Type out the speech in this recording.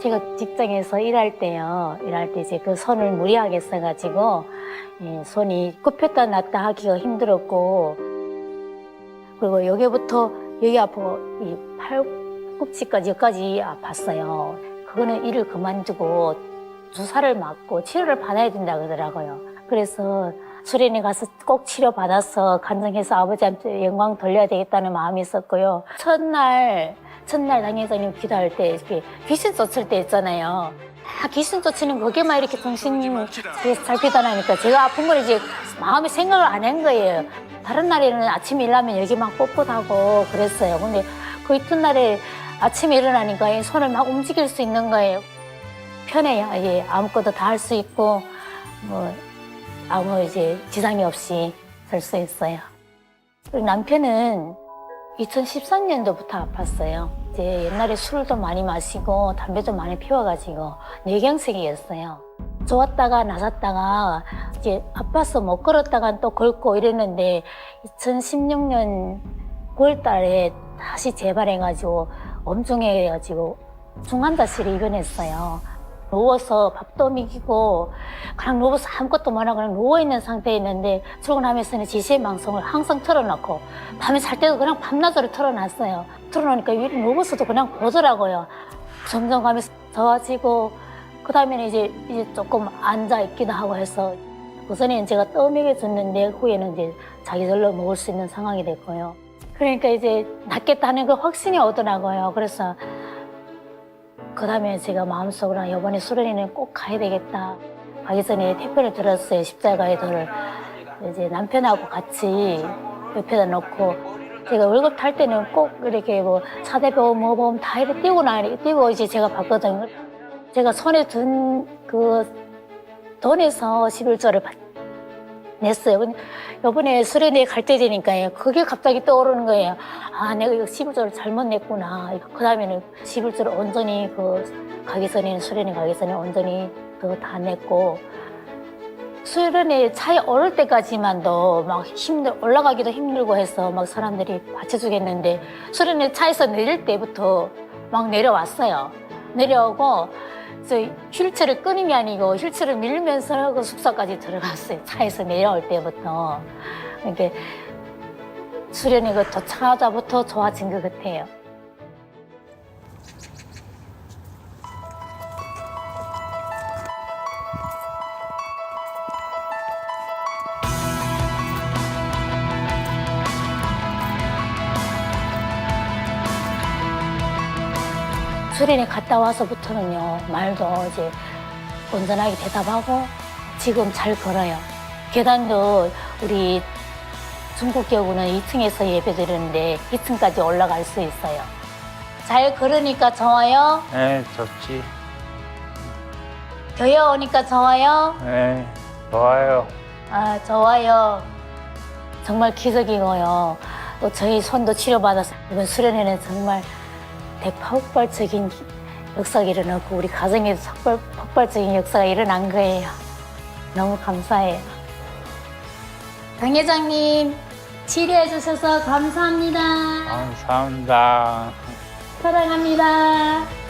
제가 직장에서 일할 때요. 일할 때 이제 그 손을 무리하게 써가지고 예, 손이 굽혔다 놨다 하기가 힘들었고 그리고 여기부터 여기 아프고 이 팔꿈치까지 여기까지 아팠어요. 그거는 일을 그만두고 주사를 맞고 치료를 받아야 된다 그러더라고요. 그래서 수련회 가서 꼭 치료 받아서 간증해서 아버지한테 영광 돌려야 되겠다는 마음이 있었고요. 첫날 첫날 당회장님 기도할 때 이렇게 귀신 쫓을 때 있잖아요. 다 귀신 쫓는 거기만 이렇게 정신이 잘 피다나니까 제가 아픈 걸 이제 마음에 생각을 안 한 거예요. 다른 날에는 아침에 일어나면 여기만 뻣뻣하고 그랬어요. 근데 그 이튿날에 아침에 일어나니까 이 손을 막 움직일 수 있는 거예요. 편해요. 예, 아무것도 다 할 수 있고 뭐 아무 이제 지장이 없이 살 수 있어요. 그리고 남편은 2013년도부터 아팠어요. 이제 옛날에 술도 많이 마시고 담배도 많이 피워가지고 뇌경색이었어요. 좋았다가 나섰다가 이제 아파서 못 걸었다가 또 걸고 이랬는데 2016년 9월 달에 다시 재발해가지고 엄중해가지고 중환자실에 입원했어요. 누워서 밥도 먹이고 그냥 누워서 아무것도 못 하고 그냥 누워있는 상태였는데 출근하면서는 지시의 방송을 항상 틀어놓고 밤에 잘 때도 그냥 밤낮으로 틀어놨어요. 틀어놓으니까 위로 누워서도 그냥 보더라고요. 점점 가면서 좋아지고 그 다음에는 이제, 이제 조금 앉아있기도 하고 해서 우선에는 제가 떠먹여 줬는데 후에는 이제 자기 절로 먹을 수 있는 상황이 됐고요. 그러니까 이제 낫겠다는 그 확신이 오더라고요. 그래서 그 다음에 제가 마음속으로 이번에 수련회는 꼭 가야 되겠다. 가기 전에 택배를 들었어요. 십자가에 들을. 이제 남편하고 같이 옆에다 놓고 제가 월급 탈 때는 꼭 이렇게 뭐 사대보험, 뭐보험 다 이렇게 띄고 나, 띄고 이제 제가 봤거든요. 제가 손에 든 그 돈에서 11조를 받, 냈어요. 이번에 수련회 갈 때 되니까요. 그게 갑자기 떠오르는 거예요. 아, 내가 이거 11조를 잘못 냈구나. 그 다음에는 11조를 온전히 그 가기 전에는 수련회 가기 전에 온전히 그거 다 냈고 수련회 차에 오를 때까지만도 막 힘들 올라가기도 힘들고 해서 막 사람들이 받쳐주겠는데 수련회 차에서 내릴 때부터 막 내려왔어요. 내려오고 저 휠체어를 끊은 게 아니고 휠체어를 밀면서 그 숙소까지 들어갔어요. 차에서 내려올 때부터. 이렇게 수련회 그 도착하자부터 좋아진 것 같아요. 수련회 갔다 와서부터는요, 말도 이제 온전하게 대답하고 지금 잘 걸어요. 계단도 우리 중국 교구는 2층에서 예배 드리는데 2층까지 올라갈 수 있어요. 잘 걸으니까 좋아요. 네, 좋지. 교회 오니까 좋아요. 네, 좋아요. 아, 좋아요. 정말 기적이고요. 또 저희 손도 치료받아서 이번 수련회는 정말 대폭발적인 역사가 일어나고 우리 가정에도 폭발, 폭발적인 역사가 일어난 거예요. 너무 감사해요. 강 회장님 치료해 주셔서 감사합니다. 감사합니다. 사랑합니다.